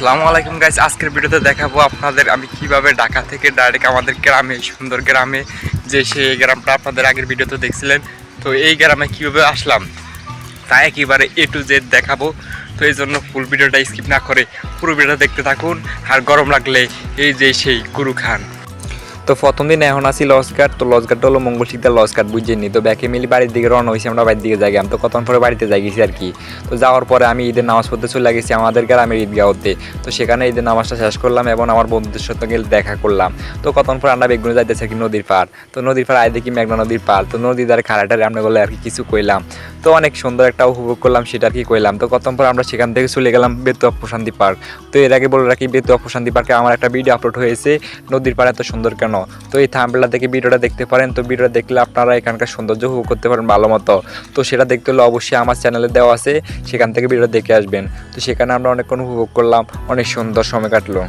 আসসালামু আলাইকুম গাইস আজকের ভিডিওতে দেখাবো আপনাদের আমি কীভাবে ঢাকা থেকে ডাইরেক্ট আমাদের গ্রামে, সুন্দর গ্রামে যে সেই গ্রামটা আপনাদের আগের ভিডিওতে দেখছিলেন। তো এই গ্রামে কীভাবে আসলাম তা একেবারে এ টু জেড দেখাবো। তো এই জন্য ফুল ভিডিওটা স্কিপ না করে পুরো ভিডিওটা দেখতে থাকুন। আর গরম লাগলে এই যে সেই গুরু খান। তো প্রথম দিন এখন আসি লসঘাট তো লসঘাট হলো মঙ্গল শিকদার লসঘাট বুঝিনি তো ব্যাকে মিলি বাড়ির দিকে রওনা হয়েছি, আমরা বাড়ির দিকে যাই আমি তো কতক্ষণ পরে বাড়িতে যাই গেছি আর কি। তো যাওয়ার পরে আমি ঈদের নামাজ পড়তে চলে গেছি আমাদের গ্রামের ঈদগাঁওতে। তো সেখানে ঈদের নামাজটা শেষ করলাম এবং আমার বন্ধুদের সাথে গেলে দেখা করলাম। তো কতক্ষণ পরে আমরা বেগুনে যাইতেছি আর কি নদীর পাড়। তো নদীর পাড় আয় দেখি মেঘনা নদীর পাড়। তো নদীর দ্বারা খাড়াটারে আমরা বলে আর কি কিছু কইলাম। তো অনেক সুন্দর একটা উপভোগ করলাম, সেটা আর কি কইলাম। তো কতক্ষণ পর আমরা সেখান থেকে চলে গেলাম বেতুয়া প্রশান্তি পার্ক। তো এর আগে বলে রাখি, বেতুয়া প্রশান্তি পার্কে আমার একটা ভিডিও আপলোড হয়েছে, নদীর পাড়ে এত সুন্দর কেন? তো এই থামবেলা থেকে ভিডিওটা দেখতে পারেন। তো ভিডিওটা দেখলে আপনারা এখানকার সৌন্দর্য উপভোগ করতে পারেন ভালো মতো। তো সেটা দেখতে হলে অবশ্যই আমার চ্যানেলে দেওয়া আছে, সেখান থেকে ভিডিওটা দেখে আসবেন। তো সেখানে আমরা অনেকক্ষণ উপভোগ করলাম, অনেক সুন্দর সময় কাটলো।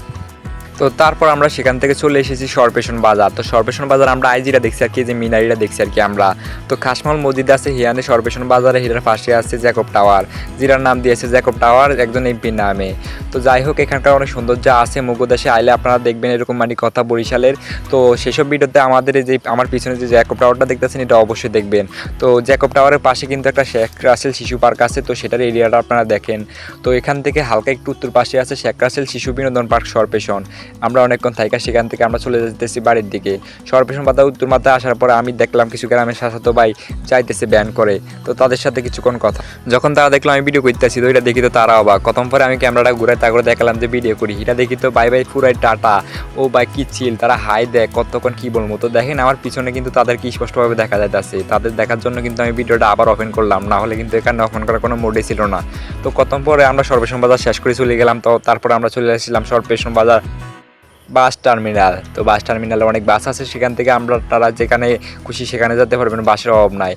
তো তারপর আমরা সেখান থেকে চলে এসেছি সরপেশন বাজার। তো সরপেশন বাজার আমরা আইজিরা দেখছি আর কি, যে মিনারিরা দেখছি আর কি আমরা। তো খাসমল মসজিদ আছে, হিয়ানে সরপেশন বাজারে, হিরার পাশে আছে জ্যাকব টাওয়ার। জিরার নাম দিয়েছে জ্যাকব টাওয়ার, একজন এমপির নামে। তো যাই হোক, এখানকার অনেক সৌন্দর্য আছে মুগদাসে আইলে আপনারা দেখবেন এরকম মানে কথা বরিশালের। তো সেসব ভিডিওতে আমাদের যে, আমার পিছনে যে জ্যাকব টাওয়ারটা দেখতেছেন, এটা অবশ্যই দেখবেন। তো জ্যাকব টাওয়ারের পাশে কিন্তু একটা শেখ রাসেল শিশু পার্ক আছে, তো সেটার এরিয়াটা আপনারা দেখেন। তো এখান থেকে হালকা একটু উত্তর পাশে আছে শেখ রাসেল শিশু বিনোদন পার্ক সরপেশন। আমরা অনেকক্ষণ থাইকা, সেখান থেকে আমরা চলে যেতেছি বাড়ির দিকে। সরপেশন পাতা, উত্তর মাথায় আসার পরে আমি দেখলাম কিছু গ্রামের শাসাতো ভাই চাইতেছে ব্যান করে। তো তাদের সাথে কিছুক্ষণ কথা। যখন তারা দেখলাম আমি ভিডিও করতেছি, তো এটা দেখি তো তারা অবাক। কতক্ষণ পরে আমি ক্যামেরাটা ঘুরে তা করে দেখালাম যে ভিডিও করি। এটা দেখি তো বাই বাই পুরাই টাটা। ও ভাই কি চিল তারা হাই দেখ, কতক্ষণ কি বলব। তো দেখেন আমার পিছনে কিন্তু তাদের কি স্পষ্টভাবে দেখা যাইতেছে। তাদের দেখার জন্য কিন্তু আমি ভিডিওটা আবার ওপেন করলাম। না হলে কিন্তু এখানে ওপেন করার কোনো মোডে ছিল না। তো কতক্ষণ পরে আমরা সর্বেশন বাজার শেষ করে চলে গেলাম। তো তারপরে আমরা চলে আসছিলাম সর্বেশন বাজার বাস টার্মিনাল। তো বাস টার্মিনালে অনেক বাস আছে, সেখান থেকে আমরা, তারা যেখানে খুশি সেখানে যেতে পারবেন বাসের অভাব নাই।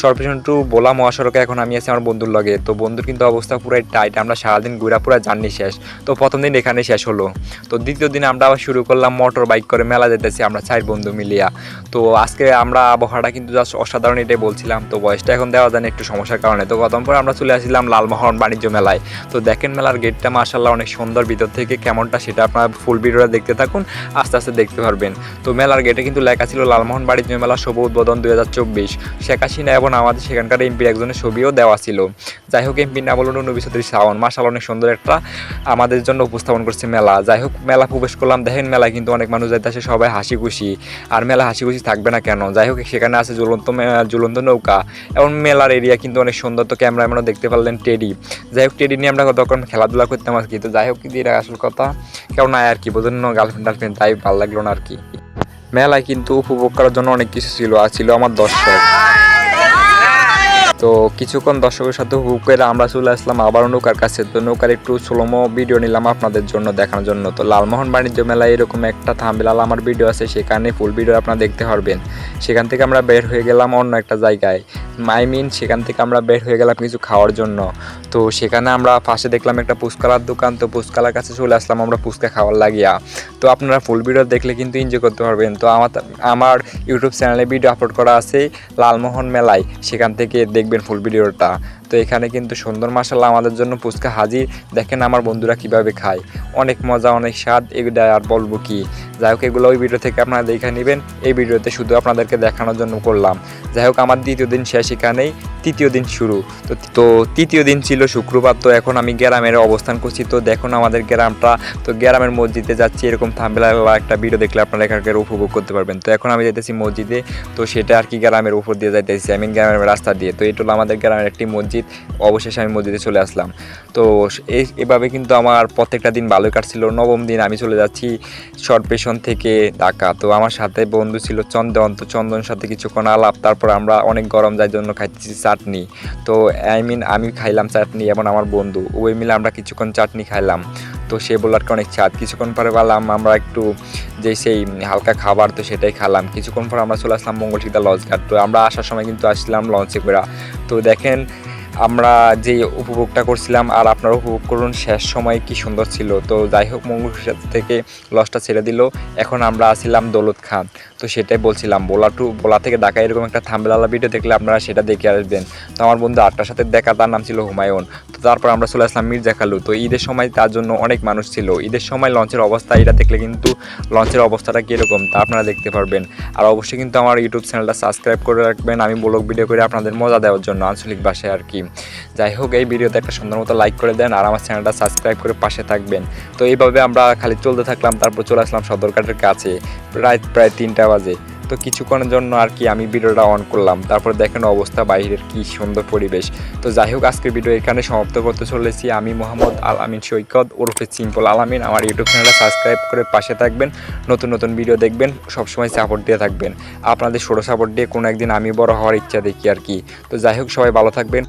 সর্বেশন টু বোলা মহাসড়কে এখন আমি আছি আমার বন্ধুর লগে। তো বন্ধুর কিন্তু অবস্থা পুরাই টাইট আমরা সারাদিন ঘুরা পুরা জার্নি শেষ। তো প্রথম দিন এখানে শেষ হলো। তো দ্বিতীয় দিন আমরা আবার শুরু করলাম মোটর বাইক করে মেলা যেতেছি আমরা চার বন্ধু মিলিয়া। তো আজকে আমরা আবহাওয়াটা কিন্তু জাস্ট অসাধারণ এটাই বলছিলাম। তো বয়সটা এখন দেওয়া যায় একটু সমস্যার কারণে। তো গতম পর আমরা চলে আসছিলাম লালমোহন বাণিজ্য মেলায়। তো দেখেন মেলার গেটটা মাসাল্লাহ অনেক সুন্দর, ভিতর থেকে কেমনটা সেটা আপনারা ফুল ভিডিওটা দেখতে থাকুন, আস্তে আস্তে দেখতে পারবেন। তো মেলার গেটে কিন্তু লেখা ছিল লালমোহন বাণিজ্য মেলা শুভ উদ্বোধন দুই হাজার চব্বিশ। শেখ হাসিনা এবং আমাদের সেখানকার এমপির একজনের ছবিও দেওয়া ছিল। যাই হোক এমপির নাম হলো নবী চৌধুরী শাওন। মাসাল অনেক সুন্দর একটা আমাদের জন্য উপস্থাপন করছে মেলা। যাই হোক, মেলা প্রবেশ করলাম। দেখেন, মেলায় কিন্তু অনেক মানুষ যাইতেছে সবাই হাসি খুশি আর মেলা হাসি খুশি থাকবে না কেন? যাই হোক, সেখানে আছে ঝুলন্ত মে- ঝুলন্ত নৌকা। এবং মেলার এরিয়া কিন্তু অনেক সুন্দর। তো ক্যামেরাম্যানও দেখতে পারলেন টেডি। যাই হোক, টেডি নিয়ে আমরা তখন খেলাধুলা করতাম আর কি তো যাই হোক কিন্তু এটা আসল কথা? কেউ নাই আর কি, বোঝেন গার্লফ্রেন্ড টার্লফ্রেন্ড তাই ভালো লাগল না আর কি। মেলায় কিন্তু উপভোগ করার জন্য অনেক কিছু ছিল, আর ছিল আমার দর্শক। তো কিছুক্ষণ দর্শকের সাথে হুক করে আমরা চলে আসলাম আবার নৌকার কাছে। তো নৌকার একটু স্লোমো ভিডিও নিলাম আপনাদের জন্য দেখানোর জন্য। তো লালমোহন বাণিজ্য মেলায় এরকম একটা থামবিলাল আমার ভিডিও আছে, সেখানে ফুল ভিডিও আপনারা দেখতে পারবেন। সেখান থেকে আমরা বের হয়ে গেলাম অন্য একটা জায়গায়। মাই মিন সেখান থেকে আমরা বের হয়ে গেলাম কিছু খাওয়ার জন্য। তো সেখানে আমরা পাশে দেখলাম একটা পুষ্কালার দোকান, তো পুষ্কালার কাছে চলে আসলাম আমরা পুষ্কা খাওয়ার লাগিয়া। তো আপনারা ফুল ভিডিও দেখলে কিন্তু এনজয় করতে পারবেন। তো আমার আমার ইউটিউব চ্যানেলে ভিডিও আপলোড করা আছে লালমোহন মেলায়। সেখান থেকে দেখবেন ফুল ভিডিওটা তো এখানে কিন্তু সুন্দর মাসাল্লাহ আমাদের জন্য ফুচকা হাজির। দেখেন আমার বন্ধুরা কীভাবে খায়। অনেক মজা, অনেক স্বাদ, এগুলো আর বলব কি? যাই হোক, এগুলো ওই ভিডিও থেকে আপনারা দেখে নেবেন। এই ভিডিওতে শুধু আপনাদেরকে দেখানোর জন্য করলাম। যাই হোক, আমার দ্বিতীয় দিন শেষ এখানেই। তৃতীয় দিন শুরু। তো তো তৃতীয় দিন ছিল শুক্রবার, তো এখন আমি গ্রামের অবস্থান করছি। তো দেখুন আমাদের গ্রামটা। তো গ্রামের মসজিদে যাচ্ছি, এরকম থামবেলা একটা ভিডিও দেখলে আপনারা এখানকার উপভোগ করতে পারবেন। তো এখন আমি যেতেছি মসজিদে। তো সেটা আর কি গ্রামের উপর দিয়ে যাইতেছি। আমি গ্রামের রাস্তা দিয়ে। তো এটা হলো আমাদের গ্রামের একটি মসজিদ। মসজিদ, অবশেষে আমি মসজিদে চলে আসলাম। তো এই এভাবে কিন্তু আমার প্রত্যেকটা দিন ভালোই কাটছিল। নবম দিন আমি চলে যাচ্ছি শর্ট পেশন থেকে ঢাকা। তো আমার সাথে বন্ধু ছিল চন্দন। তো চন্দনের সাথে কিছুক্ষণ আলাপ, তারপর আমরা অনেক গরম যার জন্য খাইতেছি চাটনি। তো আই মিন আমি খাইলাম চাটনি এবং আমার বন্ধু ওই মিলে আমরা কিছুক্ষণ চাটনি খাইলাম। তো সে বলার অনেক চাঁদ কিছুক্ষণ পরে বললাম, আমরা একটু যে সেই হালকা খাবার, তো সেটাই খেলাম। কিছুক্ষণ পর আমরা চলে আসলাম মঙ্গলসিদ্ধা লঞ্চঘাট তো আমরা আসার সময় কিন্তু আসছিলাম লঞ্চে করে তো দেখেন আমরা যে উপভোগটা করছিলাম আর আপনারা উপভোগ করুন, শেষ সময় কি সুন্দর ছিল। তো যাই হোক, মঙ্গল থেকে লসটা ছেড়ে দিল। এখন আমরা আসছিলাম দৌলত খান। তো সেটাই বলছিলাম। বোলা টু, বোলা থেকে ঢাকা এরকম একটা থাম্বেলালা ভিডিও দেখলে আপনারা সেটা দেখে আসবেন। তো আমার বন্ধু আটটার সাথে দেখা, তার নাম ছিল হুমায়ুন। তো তারপর আমরা চলে আসলাম মির্জা খালু। তো ঈদের সময় তার জন্য অনেক মানুষ ছিল। ঈদের সময় লঞ্চের অবস্থা, এটা দেখলে কিন্তু লঞ্চের অবস্থাটা কীরকম তা আপনারা দেখতে পারবেন। আর অবশ্যই কিন্তু আমার ইউটিউব চ্যানেলটা সাবস্ক্রাইব করে রাখবেন। আমি ব্লগ ভিডিও করে আপনাদের মজা দেওয়ার জন্য আঞ্চলিক ভাষায় আর কি। যাই হোক, এই ভিডিওতে একটা সুন্দর মতো লাইক করে দেন আর আমার চ্যানেলটা সাবস্ক্রাইব করে পাশে থাকবেন। তো এইভাবে আমরা খালি চলতে থাকলাম, তারপর চলে আসলাম সদরঘাটের কাছে। প্রায় প্রায় তিনটা বাজে। তো কিছুক্ষণের জন্য আর কি আমি ভিডিওটা অন করলাম। তারপর দেখেন অবস্থা, বাইরের কি সুন্দর পরিবেশ। তো যাই হোক, আজকের ভিডিও এখানে সমাপ্ত করতে চলেছি। আমি মোহাম্মদ আল আমিন সৈকত, ওরফে সিম্পল আলামিন আমার ইউটিউব চ্যানেলটা সাবস্ক্রাইব করে পাশে থাকবেন। নতুন নতুন ভিডিও দেখবেন, সবসময় সাপোর্ট দিয়ে থাকবেন। আপনাদের ষোলো সাপোর্ট দিয়ে কোনো একদিন আমি বড় হওয়ার ইচ্ছা দেখি আর কি। তো যাই হোক, সবাই ভালো থাকবেন।